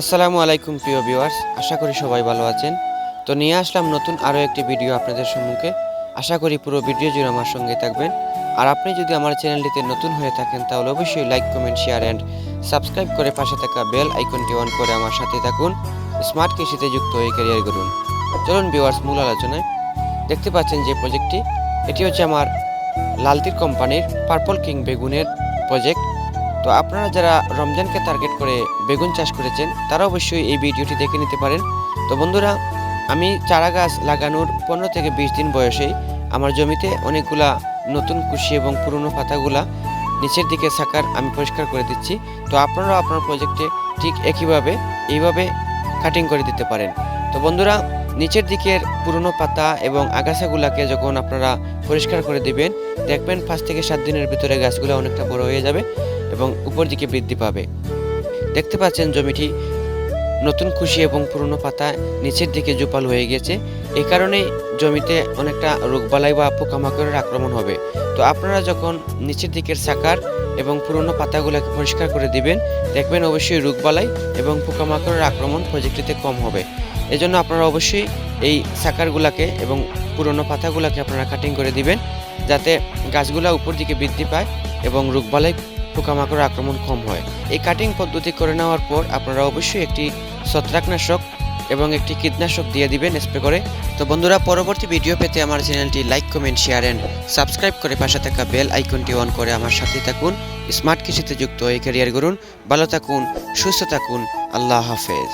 আসসালামু আলাইকুম, প্রিয় ভিউয়ার্স। আশা করি সবাই ভালো আছেন। তো নিয়ে আসলাম নতুন আরও একটি ভিডিও আপনাদের সম্মুখে। আশা করি পুরো ভিডিও জুড়ে আমার সঙ্গে থাকবেন। আর আপনি যদি আমার চ্যানেলটিতে নতুন হয়ে থাকেন, তাহলে অবশ্যই like, comment, share and subscribe করে পাশে থাকা বেল আইকনটি অন করে আমার সাথে থাকুন। স্মার্ট কৃষিতে যুক্ত হয়ে ক্যারিয়ার করুন চলুন ভিউয়ার্স, মূল আলোচনায়। দেখতে পাচ্ছেন যে প্রজেক্টটি, এটি হচ্ছে আমার লালতির কোম্পানির পার্পল কিং বেগুনের প্রজেক্ট। তো আপনারা যারা রমজানকে টার্গেট করে বেগুন চাষ করেছেন, তারা অবশ্যই এই ভিডিওটি দেখে নিতে পারেন। তো বন্ধুরা, আমি চারা গাছ লাগানোর পনেরো থেকে বিশ দিন বয়সেই আমার জমিতে অনেকগুলা নতুন কুশি এবং পুরনো পাতাগুলা নিচের দিকে সাকার আমি পরিষ্কার করে দিচ্ছি। তো আপনারাও আপনার প্রজেক্টে ঠিক একইভাবে, এইভাবে কাটিং করে দিতে পারেন। তো বন্ধুরা, নিচের দিকের পুরনো পাতা এবং আগাছাগুলাকে যখন আপনারা পরিষ্কার করে দিবেন, দেখবেন পাঁচ থেকে সাত দিনের ভিতরে গাছগুলো অনেকটা বড় হয়ে যাবে। এবং উপর দিকে বৃদ্ধি পাবে। দেখতে পাচ্ছেন জমিটি নতুন খুশি এবং পুরনো পাতা নিচের দিকে জোপাল হয়ে গেছে। এই কারণেই জমিতে অনেকটা রোগবালাই বা পোকামাকড়ের আক্রমণ হবে। তো আপনারা যখন নিচের দিকের সাকার এবং পুরনো পাতাগুলোকে পরিষ্কার করে দিবেন, দেখবেন অবশ্যই রোগবালাই এবং পোকামাকড়ের আক্রমণ প্রজেক্টটিতে কম হবে। এজন্য আপনারা অবশ্যই এই সাকারগুলাকে এবং পুরনো পাতাগুলোকে আপনারা কাটিং করে দিবেন, যাতে গাছগুলা উপর দিকে বৃদ্ধি পায় এবং রোগবালাই পোকামাকড় আক্রমণ কম হয়। এই কাটিং পদ্ধতি করে নেওয়ার পর আপনারা অবশ্যই একটি ছত্রাকনাশক এবং একটি কীটনাশক দিয়ে দিবেন স্প্রে করে। তো বন্ধুরা, পরবর্তী ভিডিও পেতে আমার চ্যানেলটি like comment share and subscribe করে পাশে থাকা বেল আইকনটি অন করে আমার সাথে থাকুন। স্মার্ট কৃষিতে যুক্ত এই ক্যারিয়ার করুন ভালো থাকুন, সুস্থ থাকুন। আল্লাহ হাফেজ।